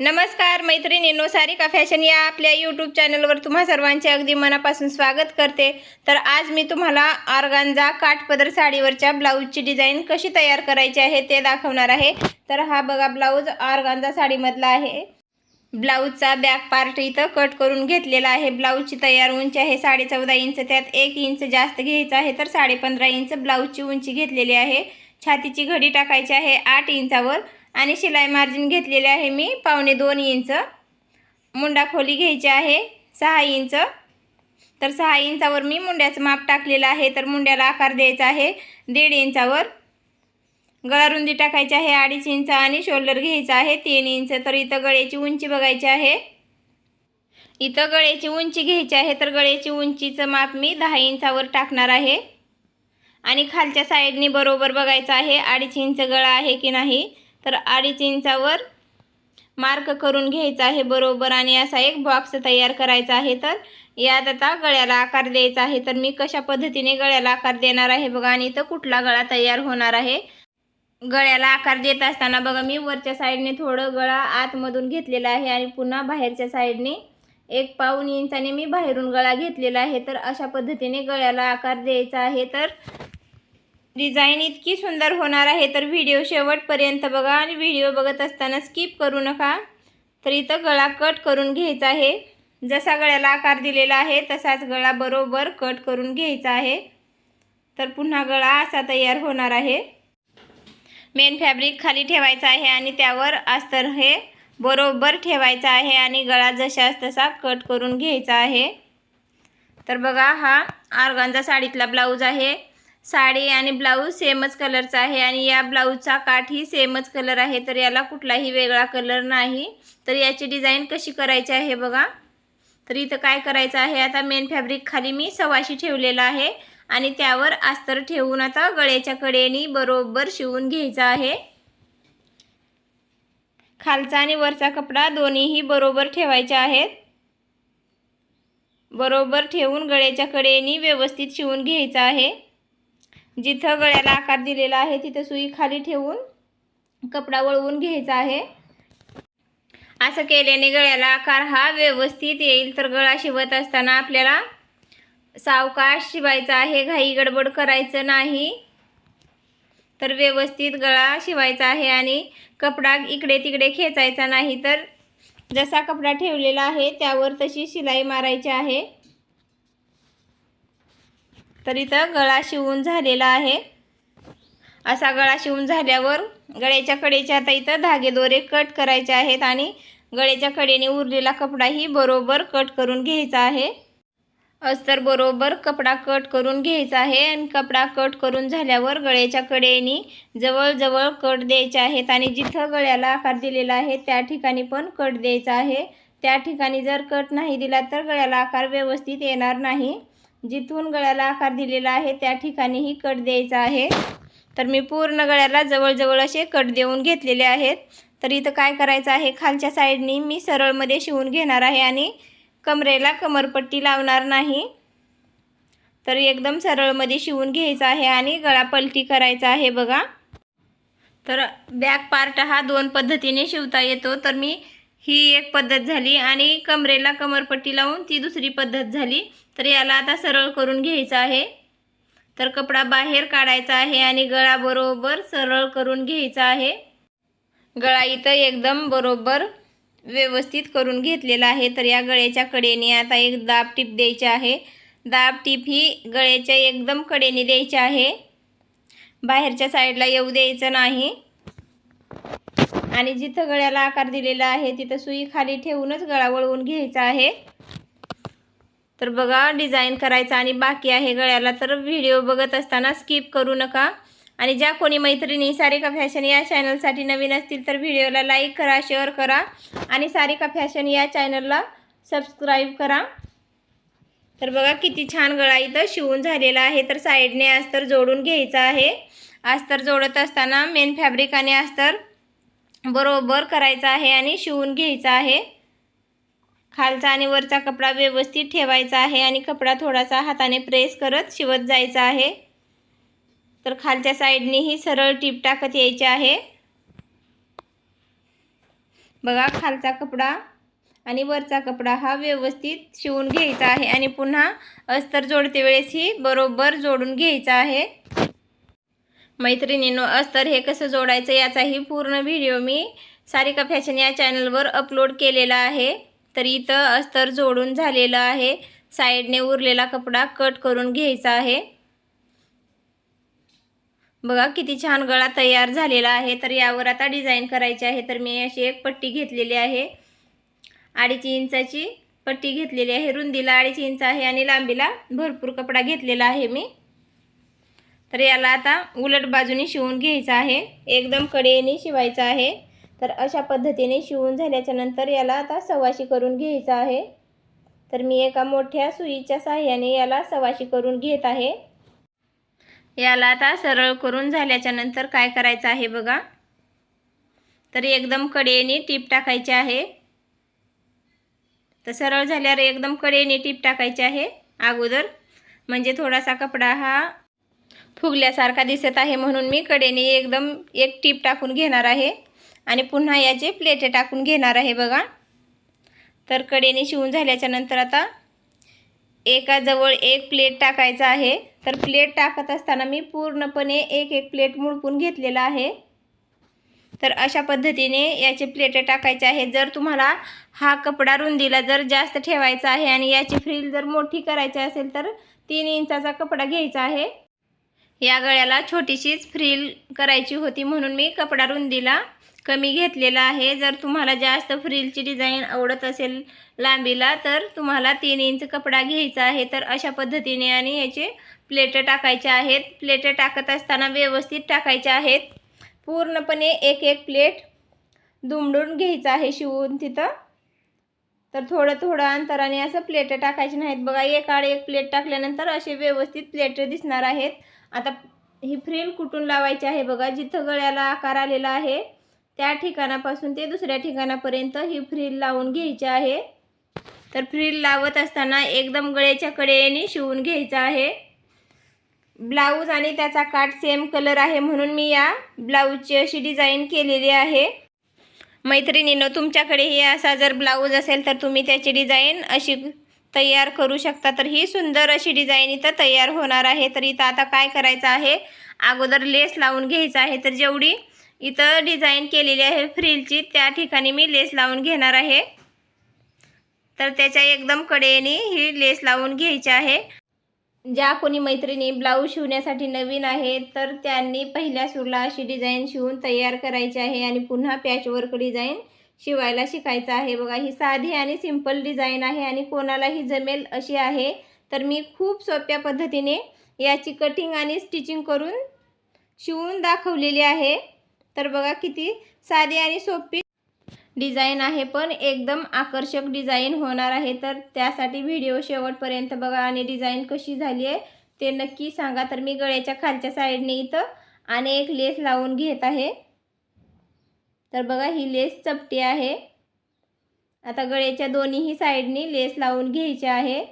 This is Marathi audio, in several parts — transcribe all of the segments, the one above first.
नमस्कार मैत्रिणींनो सारिका फॅशन या आपल्या यूट्यूब चॅनलवर तुम्हा सर्वांचे अगदी मनापासून स्वागत करते. तर आज मी तुम्हाला ऑर्गांजा काठपदर साडीवरच्या ब्लाऊजची डिझाईन कशी तयार करायची आहे ते दाखवणार आहे. तर हा बघा ब्लाऊज ऑर्गांजा साडीमधला आहे. ब्लाऊजचा बॅक पार्ट इथं कट करून घेतलेला आहे. ब्लाऊजची तयार उंची आहे साडे चौदा इंच त्यात एक इंच जास्त घ्यायचं आहे तर साडे पंधरा इंच ब्लाऊजची उंची घेतलेली आहे. छातीची घडी टाकायची आहे आठ इंचावर. आणि शिलाई मार्जिन घेतलेले आहे मी. पावणे दोन इंच. मुंडा खोली घ्यायची आहे. सहा इंच. तर सहा इंचावर मी मुंड्याचं माप टाकलेलं आहे. तर मुंड्याला आकार द्यायचा आहे. दीड इंचावर. गळा रुंदी टाकायची आहे. अडीच इंच आणि शोल्डर घ्यायचा आहे. तीन इंच. तर इथं गळ्याची उंची बघायची आहे. इथं गळ्याची उंची घ्यायची आहे. तर गळ्याची उंचीचं माप मी दहा इंचावर टाकणार आहे. आणि खालच्या साईडनी बरोबर बघायचं आहे. अडीच इंच गळा आहे की नाही. तर अडीच इंचावर मार्क करून घ्यायचा आहे बरोबर आणि असा एक बॉक्स तयार करायचा आहे तर यात आता गळ्याला आकार द्यायचा आहे. तर मी कशा पद्धतीने गळ्याला आकार देणार आहे बघा आणि इथं कुठला गळा तयार होणार आहे? गळ्याला आकार देत असताना बघा मी वरच्या साईडने थोडं गळा आतमधून घेतलेला आहे आणि पुन्हा बाहेरच्या साईडने एक पाऊन इंचाने मी बाहेरून गळा घेतलेला आहे. तर अशा पद्धतीने गळ्याला आकार द्यायचा आहे. तर डिझाईन इतकी सुंदर होणार आहे तर व्हिडिओ शेवटपर्यंत बघा आणि व्हिडिओ बघत असताना स्किप करू नका. तर इथं गळा कट करून घ्यायचा आहे. जसा गळ्याला आकार दिलेला आहे तसाच गळा बरोबर कट करून घ्यायचा आहे. तर पुन्हा गळा असा तयार होणार आहे. मेन फॅब्रिक खाली ठेवायचा आहे आणि त्यावर अस्तर हे बरोबर ठेवायचं आहे आणि गळा जशाच तसा कट करून घ्यायचा आहे. तर बघा हा आर्गांचा साडीतला ब्लाऊज आहे. साडी आणि ब्लाऊज सेमच कलरचा आहे आणि या ब्लाऊजचा काठही सेमच कलर आहे. तर याला कुठलाही वेगळा कलर नाही. तर याची डिझाईन कशी करायची आहे बघा. तर इथं काय करायचं आहे आता मेन फॅब्रिक खाली मी सवाशी ठेवलेला आहे आणि त्यावर अस्तर ठेवून आता गळ्याच्या कडेनी बरोबर शिवून घ्यायचा आहे. खालचा आणि वरचा कपडा दोन्हीही बरोबर ठेवायचे आहेत. बरोबर ठेवून गळ्याच्या कडेनी व्यवस्थित शिवून घ्यायचं आहे. जिथं गळ्याला आकार दिलेला आहे तिथं सुई खाली ठेवून कपडा वळवून घ्यायचा आहे. असं केल्याने गळ्याला आकार हा व्यवस्थित येईल. तर गळा शिवत असताना आपल्याला सावकाश शिवायचा आहे. घाई गडबड करायचं नाही. तर व्यवस्थित गळा शिवायचा आहे आणि कपडा इकडे तिकडे खेचायचा नाही. तर जसा कपडा ठेवलेला आहे त्यावर तशी शिलाई मारायची आहे. तर इथं गळा शिवून झालेला आहे. असा गळा शिवून झाल्यावर गळ्याच्या कडेच्या आता इथं धागे दोरे कट करायचे आहेत आणि गळ्याच्या कडेने उरलेला कपडाही बरोबर कट करून घ्यायचा आहे. अस्तर बरोबर कपडा कट करून घ्यायचा आहे आणि कपडा कट करून झाल्यावर गळ्याच्या कडेनी जवळजवळ कट द्यायचे आहेत आणि जिथं गळ्याला आकार दिलेला आहे त्या ठिकाणी पण कट द्यायचा आहे. त्या ठिकाणी जर कट नाही दिला तर गळ्याला आकार व्यवस्थित येणार नाही. जिथून गळ्याला आकार दिलेला आहे त्या ठिकाणीही कट द्यायचा आहे. तर मी पूर्ण गळ्याला जवळजवळ असे कट देऊन घेतलेले आहेत. तर इथं काय करायचं आहे खालच्या साईडनी मी सरळमध्ये शिवून घेणार आहे आणि कमरेला कमरपट्टी लावणार नाही. तर एकदम सरळमध्ये शिवून घ्यायचं आहे आणि गळा पलटी करायचा आहे बघा. तर बॅक पार्ट हा दोन पद्धतीने शिवता येतो. तर मी ही एक पद्धत झाली आणि कमरेला कमरपट्टी लावून ती दुसरी पद्धत झाली. तर याला आता सरळ करून घ्यायचं आहे. तर कपडा बाहेर काढायचा आहे आणि गळा बरोबर सरळ करून घ्यायचा आहे. गळा इथं एकदम बरोबर व्यवस्थित करून घेतलेला आहे. तर या गळ्याच्या कडेने आता एक दाब टीप द्यायची आहे. दाब टीप ही गळ्याच्या एकदम कडेने द्यायची आहे. बाहेरच्या साईडला येऊ द्यायचं नाही. आणि जिथं गळ्याला आकार दिलेला आहे तिथं सुई खाली ठेवूनच गळा वळवून घ्यायचा आहे. तर बघा डिझाईन करायचा आणि बाकी आहे गळ्याला तर व्हिडिओ बघत असताना स्किप करू नका. आणि ज्या कोणी मैत्रिणी सारिका फॅशन या चॅनलसाठी नवीन असतील तर व्हिडिओला लाईक करा शेअर करा. आणि सारिका फॅशन या चॅनलला सबस्क्राईब करा. तर बघा किती छान गळा इथं शिवून झालेला आहे. तर साईडने अस्तर जोडून घ्यायचं आहे. अस्तर जोडत असताना मेन फॅब्रिक आणि अस्तर बरोबर करायचं आहे आणि शिवून घ्यायचं आहे. खालचा आणि वरचा कपडा व्यवस्थित ठेवायचा आहे आणि कपडा थोडासा हाताने प्रेस करत शिवत जायचा आहे. तर खालच्या साईडनेही सरळ टीप टाकत यायची आहे. बघा खालचा कपडा आणि वरचा कपडा हा व्यवस्थित शिवून घ्यायचा आहे आणि पुन्हा अस्तर जोडते वेळेस ही बरोबर जोडून घ्यायचा आहे. मैत्रिणींनो अस्तर हे कसं जोडायचं याचाही पूर्ण व्हिडिओ मी सारिका फॅशन या चॅनलवर अपलोड केलेला आहे. तर इथं अस्तर जोडून झालेलं आहे. साईडने उरलेला कपडा कट करून घ्यायचा आहे. बघा किती छान गळा तयार झालेला आहे. तर यावर आता डिझाईन करायची आहे. तर मी अशी एक पट्टी घेतलेली आहे. अडीच इंचाची पट्टी घेतलेली आहे. रुंदीला अडीच इंच आहे आणि लांबीला भरपूर कपडा घेतलेला आहे मी. तर याला आता उलट बाजूने शिवून घ्यायचं आहे. एकदम कडेने शिवायचं आहे. तर अशा पद्धतीने शिवून झाल्याच्यानंतर याला आता सवाशी करून घ्यायचं आहे. तर मी एका मोठ्या सुईच्या साह्याने याला सवाशी करून घेत आहे. याला आता सरळ करून झाल्याच्यानंतर काय करायचं आहे बघा. तर एकदम कडेने टीप टाकायची आहे. तर सरळ झाल्यावर एकदम कडेने टीप टाकायची आहे अगोदर. म्हणजे थोडासा कपडा हा फुगल्यासारखा दिसत आहे म्हणून मी कडेने एकदम एक टीप टाकून घेणार आहे. आणि पुन्हा याचे प्लेटे टाकून घेणार आहे बघा. तर कडेने शिवून झाल्याच्यानंतर आता एकाजवळ एक प्लेट टाकायचा आहे. तर प्लेट टाकत असताना मी पूर्णपणे एक एक प्लेट मुळपून घेतलेला आहे. तर अशा पद्धतीने याचे प्लेटे टाकायचे आहे जर तुम्हाला हा कपडा रुंदीला जर जास्त ठेवायचा आहे आणि याची फ्रील जर मोठी करायची असेल तर तीन इंचाचा कपडा घ्यायचा आहे. या गळ्याला छोटीशीच फ्रील करायची होती म्हणून मी कपडा रुंदीला कमी घेतलेला आहे. जर तुम्हाला जास्त फ्रीलची डिझाईन आवडत असेल लांबीला तर तुम्हाला तीन इंच कपडा घ्यायचा आहे. तर अशा पद्धतीने आणि याचे प्लेटं टाकायचे आहेत. प्लेटं टाकत असताना व्यवस्थित टाकायचे आहेत. पूर्णपणे एक एक प्लेट दुमडून घ्यायचं आहे शिवून तिथं. तर थोडं थोडं अंतराने असं प्लेटं टाकायचे नाहीत. बघा एक आड एक प्लेट टाकल्यानंतर असे व्यवस्थित प्लेटं दिसणार आहेत. आता ही फ्रील कुठून लावायची आहे बघा जिथं गळ्याला आकार आलेला आहे. त्या ठिकाणापासून ते दुसऱ्या ठिकाणापर्यंत ही फ्रील लावून घ्यायची आहे. तर फ्रील लावत असताना एकदम गळ्याच्या कडेने शिवून घ्यायचं आहे. ब्लाऊज आणि त्याचा काठ सेम कलर आहे म्हणून मी या ब्लाऊजची अशी डिझाईन केलेली आहे. मैत्रिणीनं तुमच्याकडे हे असा जर ब्लाऊज असेल तर तुम्ही त्याची डिझाईन अशी तयार करू शकता. तर ही सुंदर अशी डिझाईन इथं तयार होणार आहे. तर इथं आता काय करायचं आहे? अगोदर लेस लावून घ्यायचा आहे. तर जेवढी इथं डिझाईन केलेली आहे फ्रिलची. त्या ठिकाणी मी लेस लावून घेणार आहे. तर त्याच्या एकदम कडेने ही लेस लावून घ्यायची आहे. ज्या कोणी मैत्रिणी ब्लाऊज शिवण्यासाठी नवीन आहे तर त्यांनी पहिल्या सुरला अशी डिझाईन शिवून तयार करायची आहे आणि पुन्हा पॅचवर्क डिझाईन शिवायला शिकायचं आहे. बघा ही साधी आणि सिंपल डिझाईन आहे आणि कोणालाही जमेल अशी आहे. तर मी खूप सोप्या पद्धतीने याची कटिंग आणि स्टिचिंग करून शिवून दाखवलेली आहे. तर बघा किती साधी आणि सोपी डिझाईन आहे पण एकदम आकर्षक डिझाईन होणार आहे. तर त्यासाठी व्हिडिओ शेवटपर्यंत बघा आणि डिझाईन कशी झाली आहे ते नक्की सांगा. तर मी गळ्याच्या खालच्या साईडने इथं आणि एक लेस लावून घेत आहे. तर बघा ही लेस चपटी आहे. आता गळ्याच्या दोन्हीही साईडनी लेस लावून घ्यायचे आहे.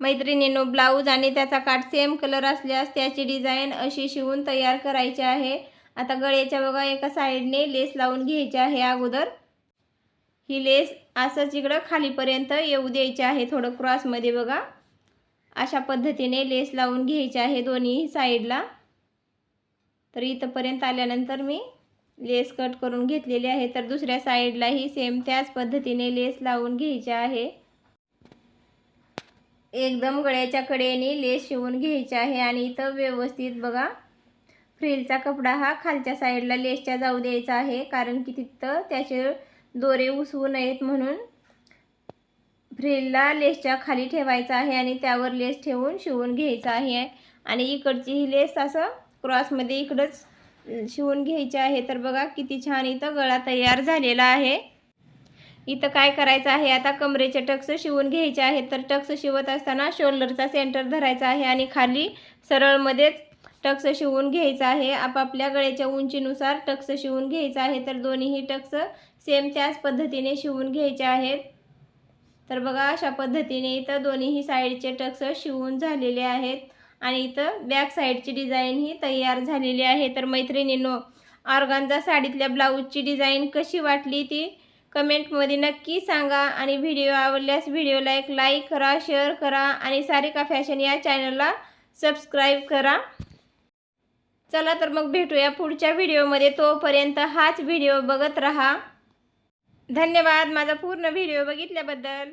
मैत्रिणीनो ब्लाऊज आणि त्याचा काठ सेम कलर असल्यास त्याची डिझाईन अशी शिवून तयार करायची आहे. आता गळ्याच्या बघा एका साईडने लेस लावून घ्यायची आहे अगोदर. ही लेस असंच इकडं खालीपर्यंत येऊ द्यायची आहे थोडं क्रॉसमध्ये बघा. अशा पद्धतीने लेस लावून घ्यायची आहे दोन्ही साईडला. तर इथंपर्यंत आल्यानंतर मी लेस कट करून घेतलेली आहे. तर दुसऱ्या साईडलाही सेम त्याच पद्धतीने लेस लावून घ्यायची आहे. एकदम गळ्याच्या कडेने लेस शिवून घ्यायची आहे आणि इथं व्यवस्थित बघा. फ्रिलचा कपडा हा खालच्या साईडला लेसच्या जाऊ द्यायचा आहे कारण की तिथं त्याचे दोरे उसवू नयेत म्हणून फ्रिलला लेसच्या खाली ठेवायचा आहे आणि त्यावर लेस ठेवून शिवून घ्यायचा आहे. आणि इकडची ही लेस असं क्रॉसमध्ये इकडंच शिवून घ्यायची आहे. तर बघा किती छान इथं गळा तयार झालेला आहे. इथं काय करायचं आहे? आता कमरेचे टक्स शिवून घ्यायचे आहेत. तर टक्स शिवत असताना शोल्डरचा सेंटर धरायचा आहे आणि खाली सरळमध्येच टक्स शिवून घ्यायचा आहे. आपापल्या गळ्याच्या उंचीनुसार टक्स शिवून घ्यायचा आहे. तर दोन्हीही टक्स सेम त्याच पद्धतीने शिवून घ्यायचे आहेत. तर बघा अशा पद्धतीने इथं दोन्हीही साईडचे टक्स शिवून झालेले आहेत. आणि इथं बॅक साईडची डिझाईन ही तयार झालेली आहे. तर मैत्रिणींनो ऑर्गांजा साडीतल्या ब्लाऊजची डिझाईन कशी वाटली ती कमेंटमध्ये नक्की सांगा. आणि व्हिडिओ आवडल्यास व्हिडिओला एक लाईक करा शेअर करा आणि सारिका फॅशन या चॅनलला सबस्क्राईब करा. चला तर मग भेटूया पुढच्या व्हिडिओमध्ये. तोपर्यंत हाच व्हिडिओ बघत राहा. धन्यवाद माझा पूर्ण व्हिडिओ बघितल्याबद्दल.